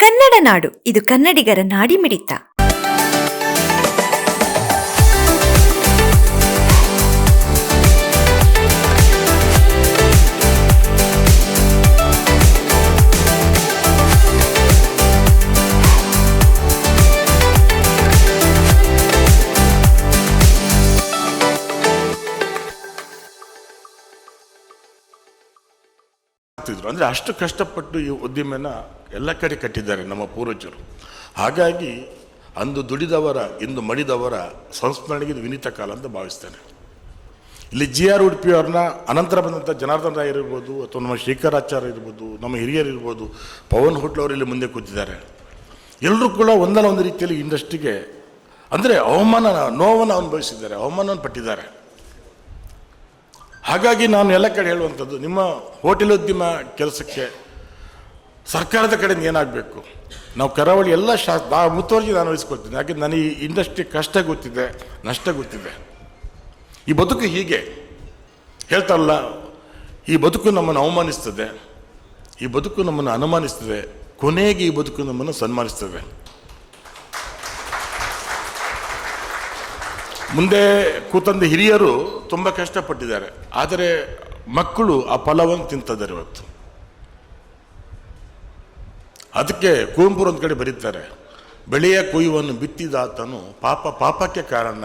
ಕನ್ನಡ ನಾಡು ಇದು ಕನ್ನಡಿಗರ ನಾಡಿಮಿಡಿತ ಮಿಡಿತ. ಅಂದರೆ ಅಷ್ಟು ಕಷ್ಟಪಟ್ಟು ಈ ಉದ್ದಿಮೆನ ಎಲ್ಲ ಕಡೆ ಕಟ್ಟಿದ್ದಾರೆ ನಮ್ಮ ಪೂರ್ವಜರು. ಹಾಗಾಗಿ ಅಂದು ದುಡಿದವರ, ಇಂದು ಮಡಿದವರ ಸಂಸ್ಮರಣೆಗೆ ಇದು ವಿನೀತ ಕಾಲ ಅಂತ ಭಾವಿಸ್ತೇನೆ. ಇಲ್ಲಿ ಜಿ ಆರ್ ಉಡುಪಿ ಅವ್ರನ್ನ ಅನಂತರ ಬಂದಂಥ ಜನಾರ್ದನ್ ರಾಯರ್ ಇರ್ಬೋದು, ಅಥವಾ ನಮ್ಮ ಶೇಖರಾಚಾರ್ಯ ಇರ್ಬೋದು, ನಮ್ಮ ಹಿರಿಯರು ಇರ್ಬೋದು, ಪವನ್ ಹೋಟ್ಲ್ ಅವರು ಇಲ್ಲಿ ಮುಂದೆ ಕೂತಿದ್ದಾರೆ. ಎಲ್ಲರೂ ಕೂಡ ಒಂದಲ್ಲ ಒಂದು ರೀತಿಯಲ್ಲಿ ಇಂಡಸ್ಟ್ರಿಗೆ ಅಂದರೆ ಅವಮಾನ, ನೋವನ್ನು ಅನುಭವಿಸಿದ್ದಾರೆ, ಅವಮಾನವನ್ನು ಪಟ್ಟಿದ್ದಾರೆ. ಹಾಗಾಗಿ ನಾನು ಎಲ್ಲ ಕಡೆ ಹೇಳುವಂಥದ್ದು, ನಿಮ್ಮ ಹೋಟೆಲ್ ಉದ್ಯಮ ಕೆಲಸಕ್ಕೆ ಸರ್ಕಾರದ ಕಡೆಯಿಂದ ಏನಾಗಬೇಕು? ನಾವು ಕರಾವಳಿ ಎಲ್ಲ ಶಾ ಮುತುವರ್ಜಿ ನಾನು ವಹಿಸ್ಕೊಳ್ತೀನಿ ಹಾಗೆ ನನಗೆ ಈ ಇಂಡಸ್ಟ್ರಿ ಕಷ್ಟ ಗೊತ್ತಿದೆ, ನಷ್ಟ ಗೊತ್ತಿದೆ. ಈ ಬದುಕು ಹೀಗೆ. ಹೇಳ್ತಾರಲ್ಲ, ಈ ಬದುಕು ನಮ್ಮನ್ನು ಅವಮಾನಿಸ್ತದೆ, ಈ ಬದುಕು ನಮ್ಮನ್ನು ಅನುಮಾನಿಸ್ತದೆ, ಕೊನೆಗೆ ಈ ಬದುಕು ನಮ್ಮನ್ನು ಸನ್ಮಾನಿಸ್ತದೆ. ಮುಂದೆ ಕೂತಂದ ಹಿರಿಯರು ತುಂಬ ಕಷ್ಟಪಟ್ಟಿದ್ದಾರೆ. ಆದರೆ ಮಕ್ಕಳು ಆ ಫಲವನ್ನು ತಿಂತಿದ್ದಾರೆ ಇವತ್ತು. ಅದಕ್ಕೆ ಕುವೆಂಪು ಒಂದು ಕಡೆ ಬರೀತಾರೆ, ಬೆಳೆಯ ಕೊಯ್ಯುವನ್ನು ಬಿತ್ತಿದಾತನು ಪಾಪ ಪಾಪಕ್ಕೆ ಕಾರಣ,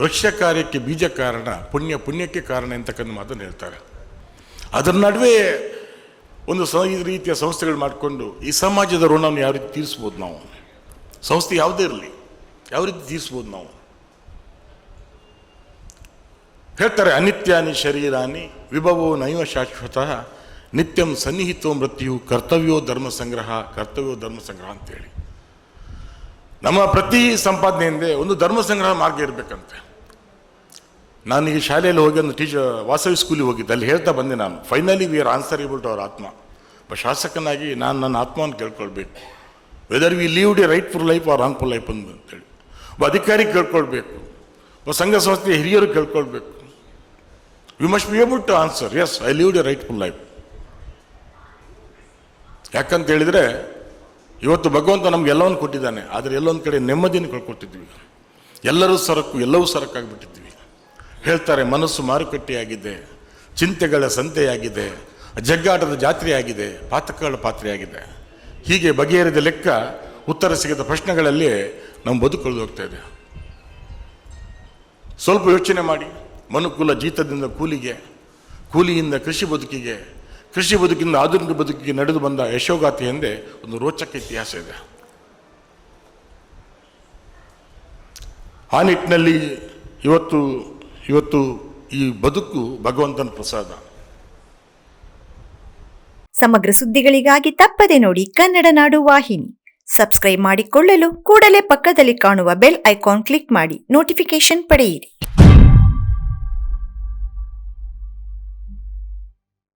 ವೃಕ್ಷ ಕಾರ್ಯಕ್ಕೆ ಬೀಜ ಕಾರಣ, ಪುಣ್ಯ ಪುಣ್ಯಕ್ಕೆ ಕಾರಣ ಅಂತಕ್ಕಂಥ ಮಾತನ್ನು ಹೇಳ್ತಾರೆ. ಅದರ ನಡುವೆ ಒಂದು ಈ ರೀತಿಯ ಸಂಸ್ಥೆಗಳು ಮಾಡಿಕೊಂಡು, ಈ ಸಮಾಜದ ಋಣವನ್ನು ಯಾವ ರೀತಿ ತೀರಿಸ್ಬೋದು ನಾವು? ಸಂಸ್ಥೆ ಯಾವುದೇ ಇರಲಿ, ಯಾವ ರೀತಿ ತೀರಿಸ್ಬೋದು ನಾವು? ಹೇಳ್ತಾರೆ, ಅನಿತ್ಯಾನಿ ಶರೀರಾನಿ ವಿಭವೋ ನೈವ ಶಾಶ್ವತ ನಿತ್ಯಂ ಸನ್ನಿಹಿತೋ ಮೃತ್ಯು ಕರ್ತವ್ಯೋ ಧರ್ಮ ಸಂಗ್ರಹ, ಕರ್ತವ್ಯೋ ಧರ್ಮ ಸಂಗ್ರಹ ಅಂತೇಳಿ. ನಮ್ಮ ಪ್ರತಿ ಸಂಪಾದನೆಯಿಂದ ಒಂದು ಧರ್ಮ ಸಂಗ್ರಹ ಮಾರ್ಗ ಇರಬೇಕಂತೆ. ನಾನು ಈ ಶಾಲೆಯಲ್ಲಿ ಹೋಗಿ ಒಂದು ಟೀಚರ್ ವಾಸವಿ ಸ್ಕೂಲಿಗೆ ಹೋಗಿದ್ದೆ. ಅಲ್ಲಿ ಹೇಳ್ತಾ ಬಂದೆ ನಾನು finally we are answerable to our ಆತ್ಮ. ಒಬ್ಬ ಶಾಸಕನಾಗಿ ನಾನು ನನ್ನ ಆತ್ಮವನ್ನು ಕೇಳ್ಕೊಳ್ಬೇಕು. Whether we leave the rightful life or wrongful life ಅಂತ ಅಂತೇಳಿ. ಒಬ್ಬ ಅಧಿಕಾರಿ ಕೇಳ್ಕೊಳ್ಬೇಕು. ಒಬ್ಬ ಸಂಘ ಸಂಸ್ಥೆಯ ಹಿರಿಯರು ಕೇಳ್ಕೊಳ್ಬೇಕು. We must be able to answer as I live the rightful life ಯಾಕಂತ ಹೇಳಿದರೆ, ಇವತ್ತು ಭಗವಂತ ನಮ್ಗೆ ಎಲ್ಲವನ್ನು ಕೊಟ್ಟಿದ್ದಾನೆ, ಆದರೆ ಎಲ್ಲೊಂದು ಕಡೆ ನೆಮ್ಮದಿಯನ್ನು ಕಳ್ಕೊಟ್ಟಿದ್ವಿ ಎಲ್ಲರೂ ಸರಕು, ಎಲ್ಲವೂ ಸರಕಾಗಿಬಿಟ್ಟಿದ್ವಿ. ಹೇಳ್ತಾರೆ, ಮನಸ್ಸು ಮಾರುಕಟ್ಟೆಯಾಗಿದೆ, ಚಿಂತೆಗಳ ಸಂತೆಯಾಗಿದೆ, ಜಗ್ಗಾಟದ ಜಾತ್ರೆಯಾಗಿದೆ, ಪಾತಕಗಳ ಪಾತ್ರೆಯಾಗಿದೆ. ಹೀಗೆ ಬಗೆಹರಿದ ಲೆಕ್ಕ ಉತ್ತರ ಸಿಗದ ಪ್ರಶ್ನೆಗಳಲ್ಲಿ ನಮ್ಮ ಬದುಕುಳಿದು ಹೋಗ್ತಾ ಇದೆ ಸ್ವಲ್ಪ ಯೋಚನೆ ಮಾಡಿ, ಮನುಕುಲ ಜೀತದಿಂದ ಕೂಲಿಗೆ, ಕೂಲಿಯಿಂದ ಕೃಷಿ ಬದುಕಿಗೆ ಕೃಷಿ ಬದುಕಿಂದ ಆಧುನಿಕ ಬದುಕಿಗೆ ನಡೆದು ಬಂದ ಯಶೋಗಾಥೆ ಎಂದೇ ಒಂದು ರೋಚಕ ಇತಿಹಾಸ ಇದೆ. ಆ ನಿಟ್ಟಿನಲ್ಲಿ ಇವತ್ತು ಇವತ್ತು ಈ ಬದುಕು ಭಗವಂತನ ಪ್ರಸಾದ. ಸಮಗ್ರ ಸುದ್ದಿಗಳಿಗಾಗಿ ತಪ್ಪದೆ ನೋಡಿ ಕನ್ನಡ ನಾಡು ವಾಹಿನಿ. ಸಬ್ಸ್ಕ್ರೈಬ್ ಮಾಡಿಕೊಳ್ಳಲು ಕೂಡಲೇ ಪಕ್ಕದಲ್ಲಿ ಕಾಣುವ ಬೆಲ್ ಐಕಾನ್ ಕ್ಲಿಕ್ ಮಾಡಿ ನೋಟಿಫಿಕೇಶನ್ ಪಡೆಯಿರಿ.